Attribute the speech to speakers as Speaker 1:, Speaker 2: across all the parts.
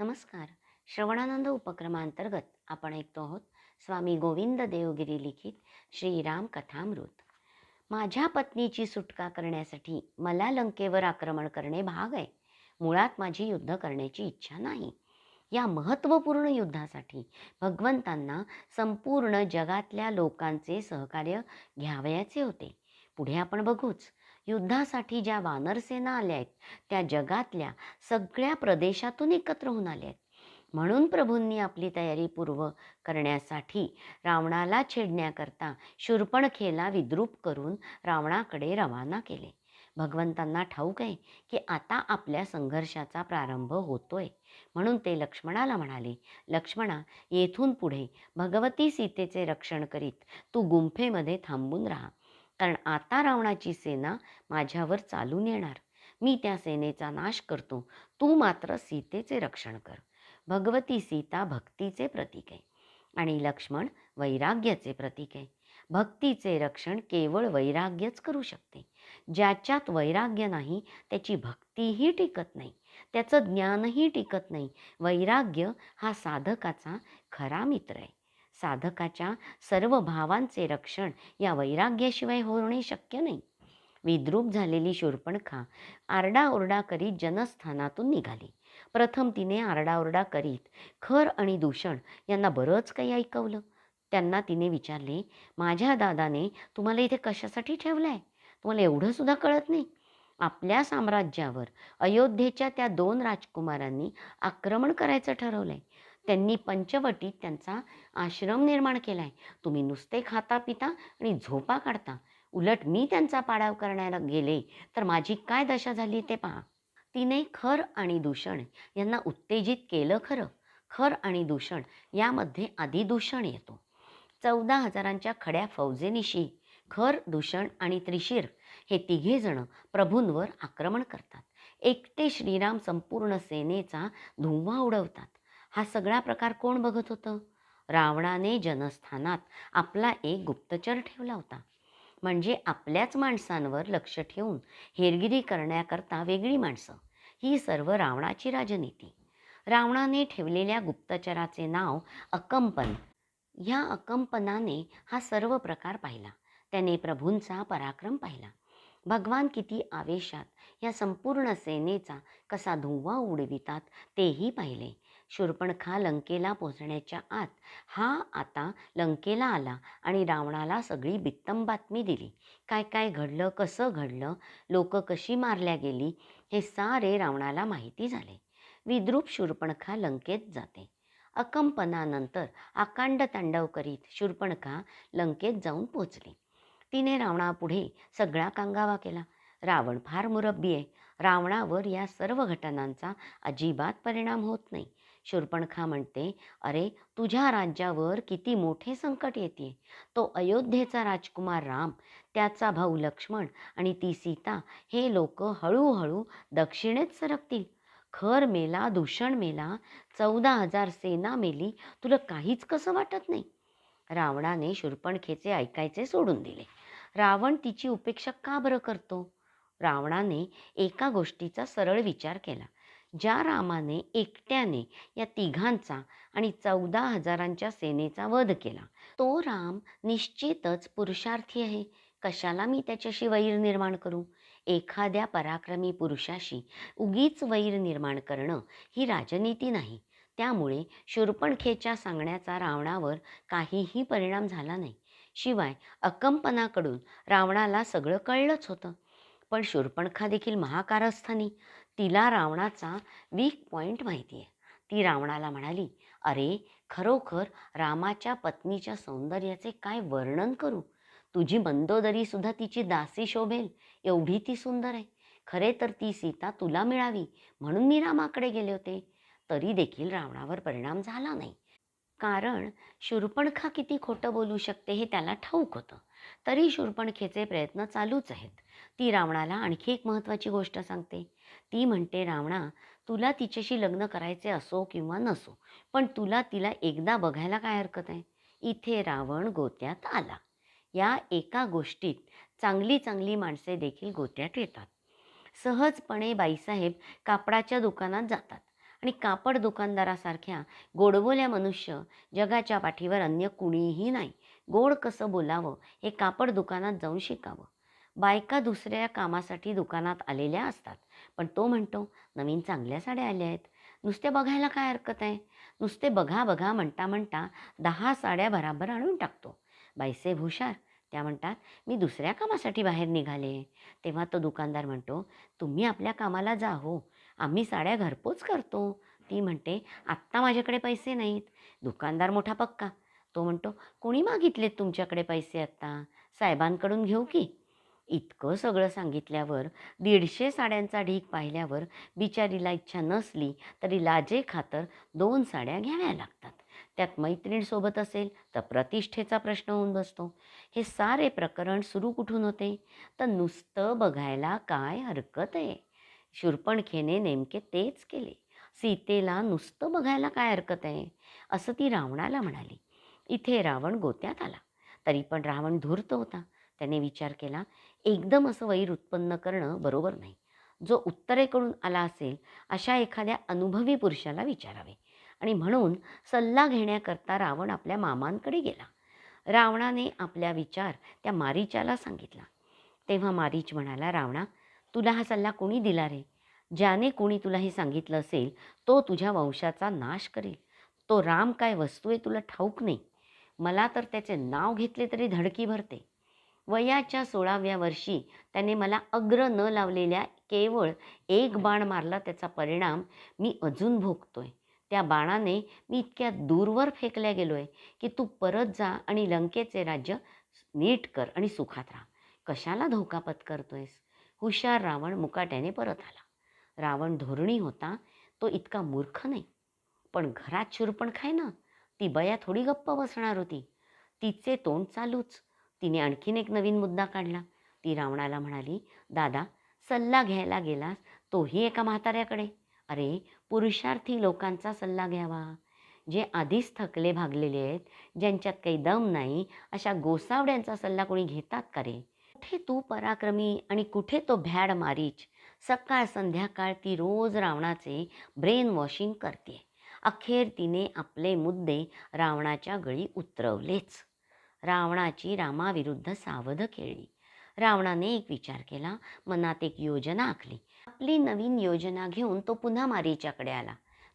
Speaker 1: नमस्कार. श्रवणानंद उपक्रमांतर्गत आपण ऐकतो आहोत स्वामी गोविंद देवगिरी लिखित श्रीराम कथामृत. माझ्या पत्नीची सुटका करण्यासाठी मला लंकेवर आक्रमण करणे भाग आहे. मुळात माझी युद्ध करण्याची इच्छा नाही. या महत्त्वपूर्ण युद्धासाठी भगवंतांना संपूर्ण जगातल्या लोकांचे सहकार्य घ्यावयाचे होते. पुढे आपण बघूच. युद्धासाठी ज्या वानरसेना आल्या आहेत त्या जगातल्या सगळ्या प्रदेशातून एकत्र होऊन आल्या आहेत. म्हणून प्रभूंनी आपली तयारी पूर्व करण्यासाठी रावणाला छेडण्याकरता शूर्पणखेला विद्रूप करून रावणाकडे रवाना केले. भगवंतांना ठाऊक आहे की आता आपल्या संघर्षाचा प्रारंभ होतोय. म्हणून ते लक्ष्मणाला म्हणाले लक्ष्मणा येथून पुढे भगवती सीतेचे रक्षण करीत तू गुंफेमध्ये थांबून राहा. कारण आता रावणाची सेना माझ्यावर चालून येणार. मी त्या सेनेचा नाश करतो. तू मात्र सीतेचे रक्षण कर. भगवती सीता भक्तीचे प्रतीक आहे आणि लक्ष्मण वैराग्याचे प्रतीक आहे. भक्तीचे रक्षण केवळ वैराग्यच करू शकते. ज्याच्यात वैराग्य नाही त्याची भक्तीही टिकत नाही. त्याचं ज्ञानही टिकत नाही. वैराग्य हा साधकाचा खरा मित्र आहे. साधकाच्या सर्व भावांचे रक्षण या वैराग्याशिवाय होणे शक्य नाही. विद्रूप झालेली शूर्पणखा आरडाओरडा करीत जनस्थानातून निघाली. प्रथम तिने आरडाओरडा करीत खर आणि दूषण यांना बरंच काही ऐकवलं. त्यांना तिने विचारले माझ्या दादाने तुम्हाला इथे कशासाठी ठेवलं आहे तुम्हाला एवढं सुद्धा कळत नाही. आपल्या साम्राज्यावर अयोध्येच्या त्या दोन राजकुमारांनी आक्रमण करायचं ठरवलं आहे त्यांनी पंचवटीत त्यांचा आश्रम निर्माण केला आहे तुम्ही नुसते खाता पिता आणि झोपा काढता. उलट मी त्यांचा पाडाव करण्याला गेले तर माझी काय दशा झाली ते पहा. तिने खर आणि दूषण यांना उत्तेजित केलं खरं. खर आणि दूषण यामध्ये आधी दूषण येतो. चौदा हजारांच्या खड्या फौजेनिशी खर दूषण आणि त्रिशीर हे तिघेजणं प्रभूंवर आक्रमण करतात. एकटे श्रीराम संपूर्ण सेनेचा धुव्वा उडवतात. हा सगळा प्रकार कोण बघत होतं? रावणाने जनस्थानात आपला एक गुप्तचर ठेवला होता. म्हणजे आपल्याच माणसांवर लक्ष ठेवून हेरगिरी करण्याकरता वेगळी माणसं. ही सर्व रावणाची राजनीती. रावणाने ठेवलेल्या गुप्तचराचे नाव अकंपन. ह्या अकंपनाने हा सर्व प्रकार पाहिला. त्याने प्रभूंचा पराक्रम पाहिला. भगवान किती आवेशात या संपूर्ण सेनेचा कसा धुव्वा उडवितात तेही पाहिले. शूर्पणखा लंकेला पोचण्याच्या आत. हा आता लंकेला आला आणि रावणाला सगळी बित्तम बातमी दिली. काय काय घडलं कसं घडलं लोक कशी मारल्या गेली हे सारे रावणाला माहिती झाले. विद्रूप शूर्पणखा लंकेत जाते. अकंपनानंतर आकांड तांडव करीत शूर्पणखा लंकेत जाऊन पोचली तिने रावणापुढे सगळा कांगावा केला. रावण फार मुरब्बी आहे. रावणावर या सर्व घटनांचा अजिबात परिणाम होत नाही. शूर्पणखा म्हणते अरे तुझ्या राज्यावर किती मोठे संकट येते. तो अयोध्येचा राजकुमार राम त्याचा भाऊ लक्ष्मण आणि ती सीता हे लोक हळूहळू दक्षिणेत सरकतील. खर मेला दूषण मेला चौदा हजार सेना मेली तुला काहीच कसं वाटत नाही? रावणाने शूर्पणखेचे ऐकायचे सोडून दिले. रावण तिची उपेक्षा का बरं करतो? रावणाने एका गोष्टीचा सरळ विचार केला. ज्या रामाने एकट्याने या तिघांचा आणि चौदा हजारांच्या सेनेचा वध केला. तो राम निश्चितच पुरुषार्थी आहे. कशाला मी त्याच्याशी वैर निर्माण करू? एखाद्या पराक्रमी पुरुषाशी उगीच वैर निर्माण करणं ही राजनीती नाही. त्यामुळे शूर्पणखेच्या सांगण्याचा रावणावर काहीही परिणाम झाला नाही. शिवाय अकंपनाकडून रावणाला सगळं कळलंच होतं. पण शूर्पणखा देखील महाकारस्थानी. तिला रावणाचा वीक पॉईंट माहिती आहे ती रावणाला म्हणाली अरे खरोखर रामाच्या पत्नीच्या सौंदर्याचे काय वर्णन करू? तुझी मंदोदरीसुद्धा तिची दासी शोभेल. एवढी ती सुंदर आहे. खरे तर ती सीता तुला मिळावी म्हणून मी रामाकडे गेले होते. तरी देखील रावणावर परिणाम झाला नाही. कारण शूर्पणखा किती खोटं बोलू शकते हे त्याला ठाऊक होतं. तरी शूर्पणखेचे प्रयत्न चालूच आहेत. ती रावणाला आणखी एक महत्त्वाची गोष्ट सांगते. ती म्हणते रावणा तुला तिच्याशी लग्न करायचे असो किंवा नसो पण तुला तिला एकदा बघायला काय हरकत आहे? इथे रावण गोत्यात आला. या एका गोष्टीत चांगली चांगली माणसे देखील गोत्यात येतात. सहजपणे बाईसाहेब कापडाच्या दुकानात जातात आणि कापड दुकानदारासारख्या गोडबोल्या मनुष्य जगाच्या पाठीवर अन्य कुणीही नाही. गोड कसं बोलावं हे कापड दुकानात जाऊन शिकावं. बायका दुसऱ्या कामासाठी दुकानात आलेल्या असतात पण तो म्हणतो नवीन चांगल्या साड्या आल्या आहेत. नुसते बघायला काय हरकत आहे? नुसते बघा बघा म्हणता म्हणता दहा साड्या भराभर आणून टाकतो. बाईसाहेब हुशार. त्या म्हणतात मी दुसऱ्या कामासाठी बाहेर निघाले. तेव्हा तो दुकानदार म्हणतो तुम्ही आपल्या कामाला जा हो. आम्ही साड्या घरपोच करतो. ती म्हणते आत्ता माझ्याकडे पैसे नाहीत. दुकानदार मोठा पक्का. तो म्हणतो कोणी मागितलेत तुमच्याकडे पैसे आत्ता साहेबांकडून घेऊ की? इतकं सगळं सांगितल्यावर दीडशे साड्यांचा ढीक पाहिल्यावर बिचारीला इच्छा नसली तरी लाजे खातर दोन साड्या घ्याव्या लागतात. त्यात मैत्रिणीसोबत असेल तर प्रतिष्ठेचा प्रश्न होऊन बसतो. हे सारे प्रकरण सुरू कुठून होते? तर नुसतं बघायला काय हरकत आहे? शूर्पणखेने नेमके तेच केले. सीतेला नुसतं बघायला काय हरकत आहे? असं ती रावणाला म्हणाली. इथे रावण गोत्यात आला. तरी पण रावण धूर्त होता. त्याने विचार केला एकदम असं वैर उत्पन्न करणं बरोबर नाही. जो उत्तरेकडून आला असेल अशा एखाद्या अनुभवी पुरुषाला विचारावे. आणि म्हणून सल्ला घेण्याकरता रावण आपल्या मामांकडे गेला. रावणाने आपला विचार त्या मारीच्याला सांगितला. तेव्हा मारीच म्हणाला रावणा तुला हा सल्ला कोणी दिला रे? ज्याने कोणी तुला हे सांगितलं असेल तो तुझ्या वंशाचा नाश करेल. तो राम काय वस्तू आहे तुला ठाऊक नाही. मला तर त्याचे नाव घेतले तरी धडकी भरते. वयाच्या सोळाव्या वर्षी त्याने मला अग्र न लावलेल्या केवळ एक बाण मारला त्याचा परिणाम मी अजून भोगतोय. त्या बाणाने मी इतक्या दूरवर फेकल्या गेलो आहे की तू परत जा आणि लंकेचे राज्य नीट कर आणि सुखात राहा. कशाला धोका पत्करतोयस हुशार रावण मुकाट्याने परत आला. रावण धोरणी होता तो इतका मूर्ख नाही. पण घरात शूरपण खाय ना. ती बया थोडी गप्प बसणार होती. तिचे तोंड चालूच. तिने आणखीन एक नवीन मुद्दा काढला. ती रावणाला म्हणाली दादा सल्ला घ्यायला गेलास तोही एका म्हाताऱ्याकडे. अरे पुरुषार्थी लोकांचा सल्ला घ्यावा. जे आधीच थकले भागलेले आहेत ज्यांच्यात काही दम नाही अशा गोसावड्यांचा सल्ला कोणी घेतात का रे? कुठे तू पराक्रमी आणि कुठे तो भ्याड मारीच? सकाळ संध्याकाळ ती रोज रावणाचे ब्रेन वॉशिंग करते. अखेर तिने आपले मुद्दे रावणाच्या गळी उतरवलेच. रावणाची रामाविरुद्ध सावध खेळली. रावणाने एक विचार केला मनात एक योजना आखली. आपली नवीन योजना घेऊन तो पुन्हा मारीच्याकडे आला.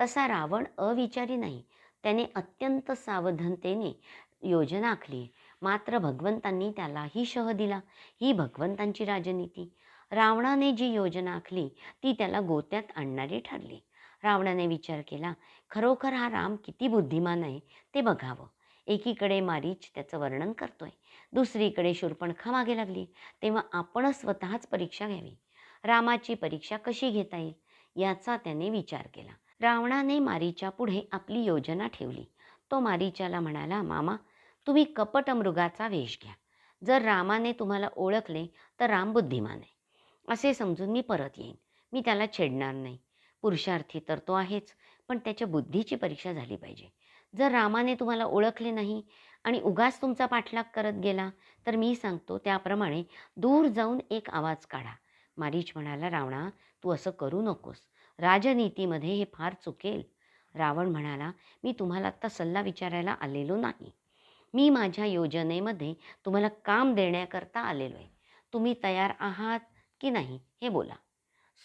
Speaker 1: तसा रावण अविचारी नाही. त्याने अत्यंत सावधानतेने योजना आखली. मात्र भगवंतांनी त्यालाही शह दिला. ही भगवंतांची राजनीती. रावणाने जी योजना आखली ती त्याला गोत्यात आणणारी ठरली. रावणाने विचार केला खरोखर हा राम किती बुद्धिमान आहे ते बघावं. एकीकडे मारीच त्याचं वर्णन करतोय दुसरीकडे शूर्पणखा मागे लागली तेव्हा आपणच स्वतःच परीक्षा घ्यावी. रामाची परीक्षा कशी घेता येईल? याचा त्याने विचार केला. रावणाने मारीच्या पुढे आपली योजना ठेवली. तो मारीच्याला म्हणाला मामा तुम्ही कपट मृगाचा वेश घ्या. जर रामाने तुम्हाला ओळखले तर राम बुद्धिमान आहे. असे समजून मी परत येईन. मी त्याला छेडणार नाही. पुरुषार्थी तर तो आहेच. पण त्याच्या बुद्धीची परीक्षा झाली पाहिजे. जर रामाने तुम्हाला ओळखले नाही आणि उगाच तुमचा पाठलाग करत गेला तर मी सांगतो त्याप्रमाणे दूर जाऊन एक आवाज काढा. मारीच म्हणाला रावणा तू असं करू नकोस. राजनीतीमध्ये हे फार चुकेल. रावण म्हणाला मी तुम्हाला आत्ता सल्ला विचारायला आलेलो नाही. मी माझ्या योजनेमध्ये तुम्हाला काम देण्याकरता आलेलो आहे तुम्ही तयार आहात की नाही हे बोला.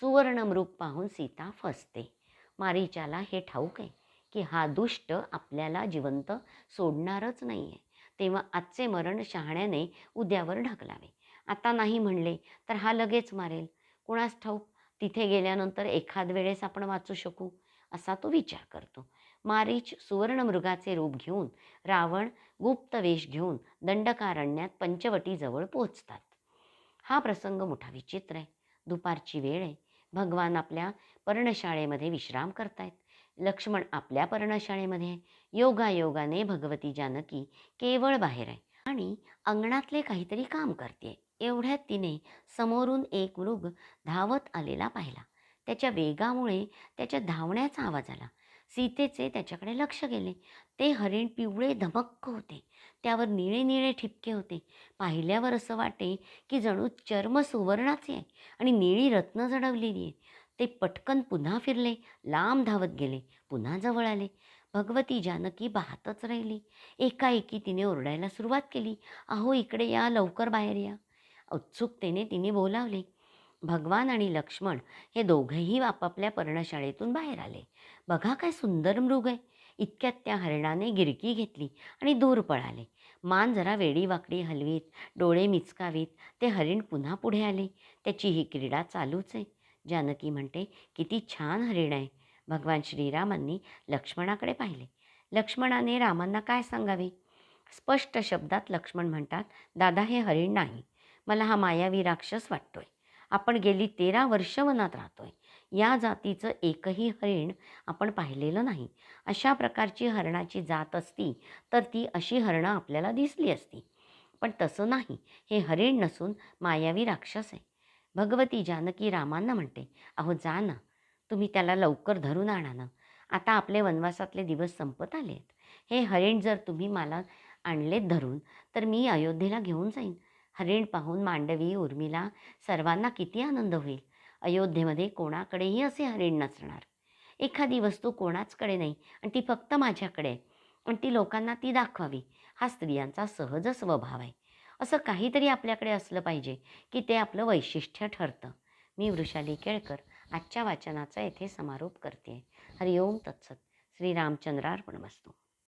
Speaker 1: सुवर्णमृग पाहून सीता फसते. मारीच्याला हे ठाऊक आहे की हा दुष्ट आपल्याला जिवंत सोडणारच नाही आहे तेव्हा आजचे मरण शहाण्याने उद्यावर ढकलावे. आता नाही म्हणले तर हा लगेच मारेल. कुणास ठाऊक? तिथे गेल्यानंतर एखाद वेळेस आपण वाचू शकू असा तो विचार करतो. मारीच सुवर्णमृगाचे रूप घेऊन रावण गुप्त वेश घेऊन दंडकारण्यात पंचवटीजवळ पोहोचतात. हा प्रसंग मोठा विचित्र आहे. दुपारची वेळ आहे. भगवान आपल्या पर्णशाळेमध्ये विश्राम करतायत. लक्ष्मण आपल्या पर्णशाळेमध्ये. आहे योगायोगाने भगवती जानकी केवळ बाहेर आहे. आणि अंगणातले काहीतरी काम करते एवढ्यात तिने समोरून एक मृग धावत आलेला पाहिला. त्याच्या वेगामुळे त्याच्या धावण्याचा आवाज आला. सीतेचे त्याच्याकडे लक्ष गेले. ते हरिण पिवळे धमक्क होते. त्यावर निळे निळे ठिपके होते. पाहिल्यावर असं वाटे की जणू चर्म सुवर्णाचे आहे आणि निळी रत्न जडवलेली आहे. ते पटकन पुन्हा फिरले लांब धावत गेले पुन्हा जवळ आले. भगवती जानकी पाहतच राहिली. एकाएकी तिने ओरडायला सुरुवात केली. अहो इकडे या लवकर बाहेर या. उत्सुकतेने तिने बोलावले भगवान आणि लक्ष्मण हे दोघंही आपापल्या पर्णशाळेतून बाहेर आले. बघा काय सुंदर मृग आहे. इतक्यात त्या हरणाने गिरकी घेतली आणि दूर पळाले. मान जरा वेडी वाकडी हलवीत डोळे मिचकावीत ते हरिण पुन्हा पुढे आले. त्याची ही क्रीडा चालूच आहे. जानकी म्हणते किती छान हरिण आहे. भगवान श्रीरामांनी लक्ष्मणाकडे पाहिले. लक्ष्मणाने रामांना काय सांगावे? स्पष्ट शब्दात लक्ष्मण म्हणतात दादा हे हरिण नाही. मला हा मायावी राक्षस वाटतोय. आपण गेली तेरा वर्ष वनात राहतोय. या जातीचं एकही हरिण आपण पाहिलेलं नाही. अशा प्रकारची हरणाची जात असती तर ती अशी हरणं आपल्याला दिसली असती. पण तसं नाही. हे हरिण नसून मायावी राक्षस आहे. भगवती जानकी रामांना म्हणते अहो जा ना. तुम्ही त्याला लवकर धरून आणा ना. आता आपले वनवासातले दिवस संपत आले आहेत हे हरिण जर तुम्ही मला आणलेत धरून तर मी अयोध्येला घेऊन जाईन. हरिण पाहून मांडवी उर्मिला सर्वांना किती आनंद होईल. अयोध्येमध्ये कोणाकडेही असे हरिण नसणार. एखादी वस्तू कोणाचकडे नाही आणि ती फक्त माझ्याकडे आहे. आणि ती लोकांना ती दाखवावी. हा स्त्रियांचा सहज स्वभाव आहे. असं काहीतरी आपल्याकडे असलं पाहिजे की ते आपलं वैशिष्ट्य ठरतं. मी वृषाली केळकर आजच्या वाचनाचा येथे समारोप करते हरिओम तत्सत. श्री रामचंद्रार्पण वस्तू